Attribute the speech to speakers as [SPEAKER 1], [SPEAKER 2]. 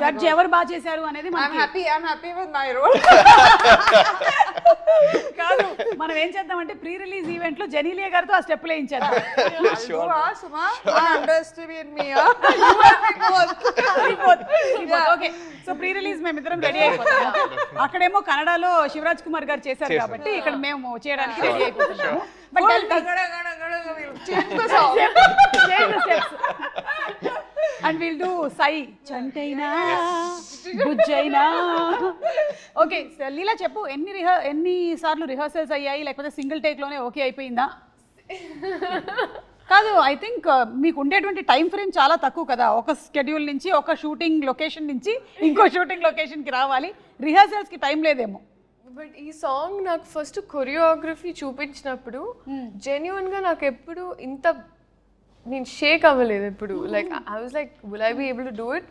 [SPEAKER 1] Judge ఎవరు బాగా చేశారు అనేది
[SPEAKER 2] I'm
[SPEAKER 1] మనకి
[SPEAKER 2] happy. I'm happy with my role.
[SPEAKER 1] కాదు మనం ఏం చేద్దామంటే ప్రీ రిలీజ్ ఈవెంట్లో జెనీలియా గారితో ఆ step
[SPEAKER 2] both.
[SPEAKER 1] Okay so pre release మేమిద్దరం రెడీ అయిపోతాం. అక్కడేమో కన్నడలో శివరాజ్ కుమార్ గారు చేశారు కాబట్టి ఇక్కడ మేము చేయడానికి రెడీ అయిపోతున్నాము. బట్ అండ్ విల్ డూ సై చంటైనా బుజ్జైనా. ఓకే లీలా చెప్పు. ఎన్ని రిహ ఎన్ని సార్లు రిహర్సల్స్ అయ్యాయి? లేకపోతే సింగిల్ టేక్లోనే ఓకే అయిపోయిందా? కాదు ఐ థింక్ మీకు ఉండేటువంటి టైం ఫ్రేమ్ చాలా తక్కువ కదా. ఒక స్కెడ్యూల్ నుంచి ఒక షూటింగ్ లొకేషన్ నుంచి ఇంకో షూటింగ్ లొకేషన్కి రావాలి. రిహర్సల్స్కి టైం లేదేమో.
[SPEAKER 3] బట్ ఈ సాంగ్ నాకు ఫస్ట్ కొరియోగ్రఫీ చూపించినప్పుడు జెన్యున్గా నాకు ఎప్పుడు ఇంత నేను షేక్ అవ్వలేదు ఇప్పుడు like I was like will I be able to do it